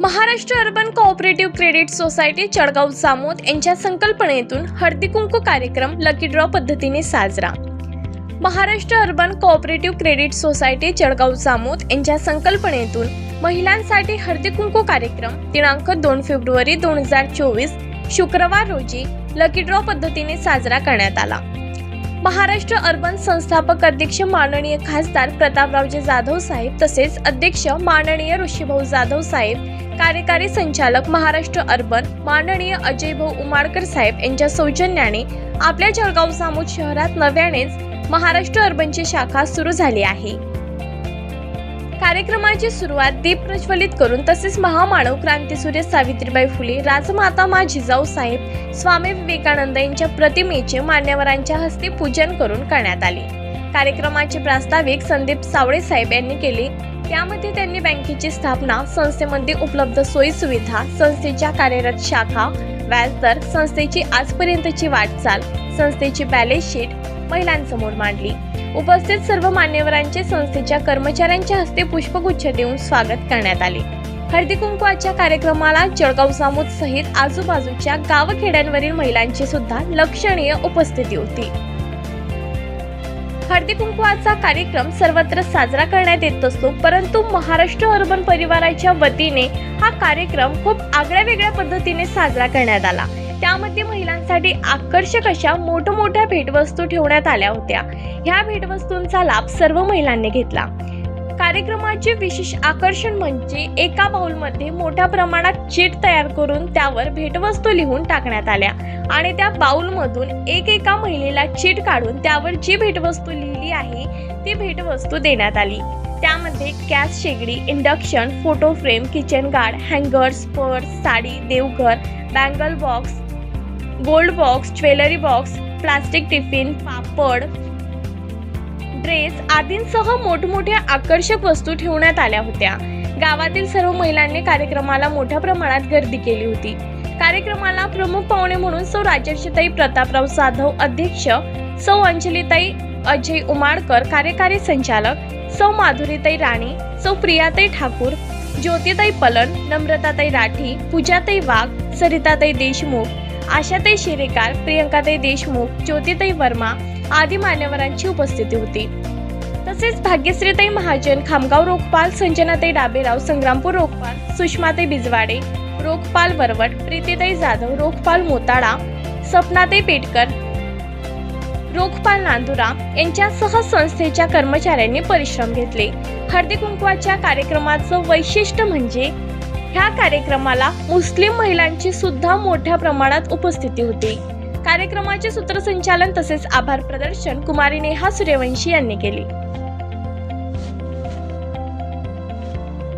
Maharashtra urban cooperative credit society Chalgaon Jamod यांच्या संकल्पनेतून हळदीकुंकू कार्यक्रम लकी ड्रॉ पद्धतीने साजरा. Maharashtra urban cooperative credit society Chalgaon Jamod यांच्या संकल्पनेतून महिलांसाठी हळदीकुंकू कार्यक्रम दिनांक दोन फेब्रुवारी दोन हजार चोवीस शुक्रवार रोजी लकी ड्रॉ पद्धतीने साजरा करण्यात आला. महाराष्ट्र अर्बन संस्थापक अध्यक्ष माननीय खासदार प्रतापरावजी जाधव साहेब तसेच अध्यक्ष माननीय ऋषीभाऊ जाधव साहेब कार्यकारी संचालक महाराष्ट्र अर्बन माननीय अजय भाऊ उमाडकर साहेब यांच्या सौजन्याने आपल्या जळगाव जामोद शहरात नव्यानेच महाराष्ट्र अर्बनची शाखा सुरू झाली आहे. कार्यक्रमाची सुरुवात दीप प्रज्वलित करून तसेच महामानव क्रांतीसूर्य सावित्रीबाई फुले राजमाता मा जिजाऊ साहेब स्वामी विवेकानंद यांच्या प्रतिमेचे मान्यवरांच्या हस्ते पूजन करून करण्यात आले. कार्यक्रमाचे प्रास्ताविक संदीप सावळे साहेब यांनी केले. त्यामध्ये त्यांनी बँकेची स्थापना संस्थेमध्ये उपलब्ध सोयी सुविधा संस्थेच्या कार्यरत शाखा व्याजदर संस्थेची आजपर्यंतची वाटचाल संस्थेची बॅलन्स शीट महिलांसमोर मांडली. उपस्थित सर्व मान्यवरांचे संस्थेच्या कर्मचाऱ्यांच्या हस्ते पुष्पगुच्छ देऊन स्वागत करण्यात आले. हळदी कुंकवाच्या कार्यक्रमाला जळगाव जामोद सहित आजूबाजूच्या गावखेड्यांवरील महिलांची सुद्धा लक्षणीय उपस्थिती होती. हळदी कुंकवाचा कार्यक्रम सर्वत्र साजरा करण्यात येत असतो परंतु महाराष्ट्र अर्बन परिवाराच्या वतीने हा कार्यक्रम खूप आगळ्या वेगळ्या पद्धतीने साजरा करण्यात आला. त्यामध्ये महिलांसाठी आकर्षक अशा मोठमोठ्या भेटवस्तू ठेवण्यात आल्या होत्या. ह्या भेटवस्तूंचा लाभ सर्व महिलांनी घेतला. कार्यक्रमाचे विशेष आकर्षण म्हणजे एका बाउलमध्ये मोठ्या प्रमाणात चीट तयार करून त्यावर भेटवस्तू लिहून टाकण्यात आल्या. आणि त्या बाउलमधून एक एका महिलेला चीट काढून त्यावर जी भेटवस्तू लिहिली आहे ती भेटवस्तू देण्यात आली. त्यामध्ये गॅस शेगडी induction photo frame kitchen guard hangers purse sari देवघर bangle box gold box jewellery box plastic tiffin papad dress आदींसह मोठमोठ्या आकर्षक वस्तू ठेवण्यात आल्या होत्या. गावातील सर्व महिलांनी कार्यक्रमाला मोठ्या प्रमाणात गर्दी केली होती. कार्यक्रमाला प्रमुख पाहुणे म्हणून सौ राजर्षीताई प्रतापराव जाधव अध्यक्ष सौ अंजलीताई अजय उमाडकर कार्यकारी संचालक सौ माधुरीताई राणे सौ प्रियाताई ठाकूर ज्योतिताई पलन नम्रताताई राठी पूजाताई वाघ सरिताताई देशमुख आशाताई शिरेकार प्रियंकाताई देशमुख ज्योतिताई वर्मा आदी मान्यवरांची उपस्थिती होती. तसेच भाग्यश्रीताई महाजन खामगाव रोखपाल संजनाताई डाबेराव संग्रामपूर रोखपाल सुषमाताई बिजवाडे रोखपाल वरवट प्रीतीताई जाधव रोखपाल मोताळा सपनाताई पेटकर रोखपाल नांदुरा यांच्यासह संस्थेच्या कर्मचाऱ्यांनी परिश्रम घेतले. हळदी कुंकवाच्या कार्यक्रमाचं वैशिष्ट्य म्हणजे ह्या कार्यक्रमाला मुस्लिम महिलांची सुद्धा मोठ्या प्रमाणात उपस्थिती होती. कार्यक्रमाचे सूत्रसंचालन तसेच आभार प्रदर्शन कुमारी नेहा सूर्यवंशी यांनी केले.